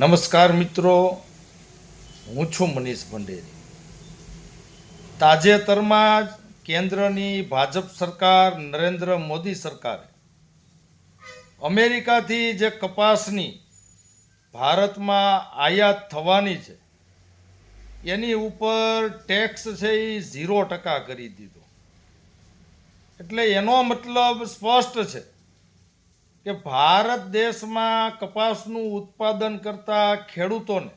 નમસ્કાર મિત્રો. હું છું મનીષ ભંડેરી. તાજેતરમાં જ કેન્દ્રની ભાજપ સરકાર, નરેન્દ્ર મોદી સરકારે અમેરિકાથી જે કપાસની ભારતમાં આયાત થવાની છે, એની ઉપર ટેક્સ છે એ ઝીરો ટકા કરી દીધો. એટલે એનો મતલબ સ્પષ્ટ છે કે ભારત દેશમાં કપાસનું ઉત્પાદન કરતા ખેડૂતોને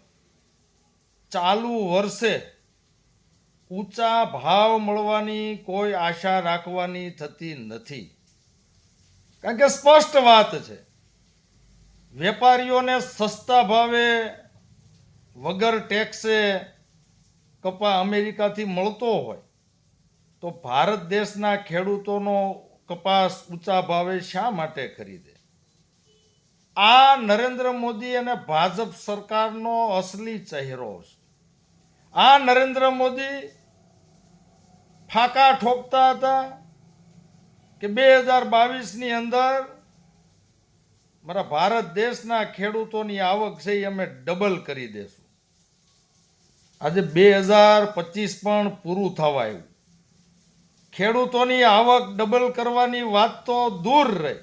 ચાલુ વર્ષે ઊંચા ભાવ મળવાની કોઈ આશા રાખવાની થતી નથી. કારણ કે સ્પષ્ટ વાત છે, વેપારીઓને સસ્તા ભાવે વગર ટેક્સે કપા અમેરિકાથી મળતો હોય, તો ભારત દેશના ખેડૂતોનો કપાસ ઊંચા ભાવે શા માટે ખરીદે? આ નરેન્દ્ર મોદી અને ભાજપ સરકારનો અસલી ચહેરો છે. આ નરેન્દ્ર મોદી ફાકા ઠોકતા હતા કે બે હજાર બાવીસની અંદર મારા ભારત દેશના ખેડૂતોની આવક છે એ અમે ડબલ કરી દેશું. આજે બે હજાર પચીસ પણ પૂરું થવા આવ્યું. ખેડૂતોની આવક ડબલ કરવાની વાત તો દૂર રહે.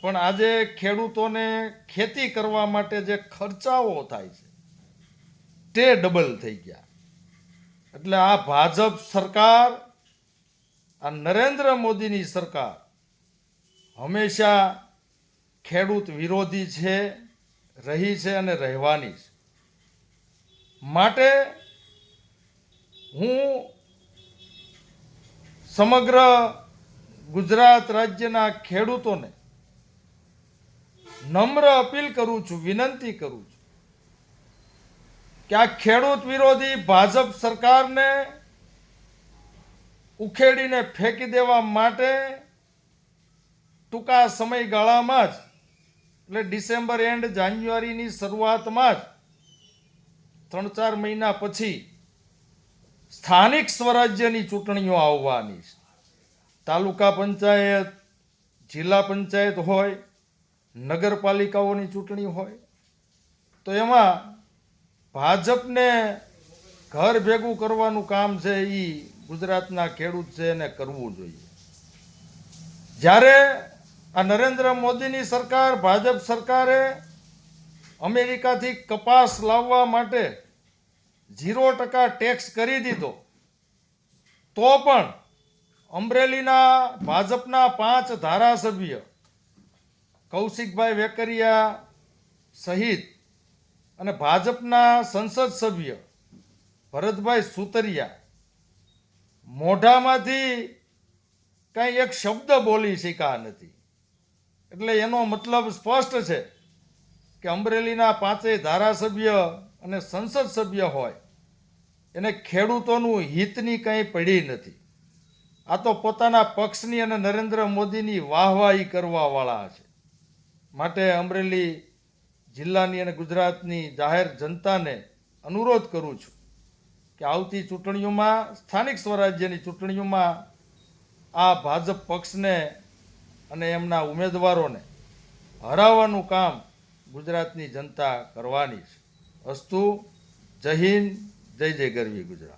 પણ આજે ખેડૂતોને ખેતી કરવા માટે જે ખર્ચાઓ થાય છે, તે ડબલ થઈ ગયા. એટલે આ ભાજપ સરકાર, આ નરેન્દ્ર મોદીની સરકાર હંમેશા ખેડૂત વિરોધી છે, રહી છે અને રહેવાની છે. માટે હું સમગ્ર ગુજરાત રાજ્યના ખેડૂતોને નમ્ર અપીલ કરું છું, વિનંતી કરું છું કે આ ખેડૂત વિરોધી ભાજપ સરકારને ઉખેડીને ફેંકી દેવા માટે ટૂંકા સમયગાળામાં જ, એટલે ડિસેમ્બર એન્ડ જાન્યુઆરીની શરૂઆતમાં જ, ત્રણ ચાર મહિના પછી સ્થાનિક સ્વરાજ્યની ચૂંટણીઓ આવવાની છે. તાલુકા પંચાયત, જિલ્લા પંચાયત હોય, નગરપાલિકાઓની ચૂંટણી હોય, તો એમાં ભાજપને ઘર ભેગું કરવાનું કામ છે એ ગુજરાતના ખેડૂત છે એને કરવું જોઈએ. જ્યારે આ નરેન્દ્ર મોદીની સરકાર, ભાજપ સરકારે અમેરિકાથી કપાસ લાવવા માટે ઝીરો ટકા ટેક્સ કરી દીધો, તો પણ અમરેલીના ભાજપના પાંચ ધારાસભ્ય કૌશિકભાઈ વેકરિયા સહિત અને ભાજપના સંસદ સભ્ય ભરતભાઈ સુતરિયા મોઢામાંથી કંઈ એક શબ્દ બોલી શક્યા નથી. એટલે એનો મતલબ સ્પષ્ટ છે કે અમરેલીના પાંચેય ધારાસભ્ય અને સંસદ સભ્ય હોય, એને ખેડૂતોનું હિતની કંઈ પડી નથી. આ તો પોતાના પક્ષની અને નરેન્દ્ર મોદીની વાહવાહી કરવાવાળા છે. માટે અમરેલી જિલ્લાની અને ગુજરાતની જાહેર જનતાને અનુરોધ કરું છું કે આવતી ચૂંટણીઓમાં, સ્થાનિક સ્વરાજ્યની ચૂંટણીઓમાં આ ભાજપ પક્ષને અને એમના ઉમેદવારોને હરાવવાનું કામ ગુજરાતની જનતા કરવાની છે. અસ્તુ, જય હિન્દ, જય જય ગરવી ગુજરાત.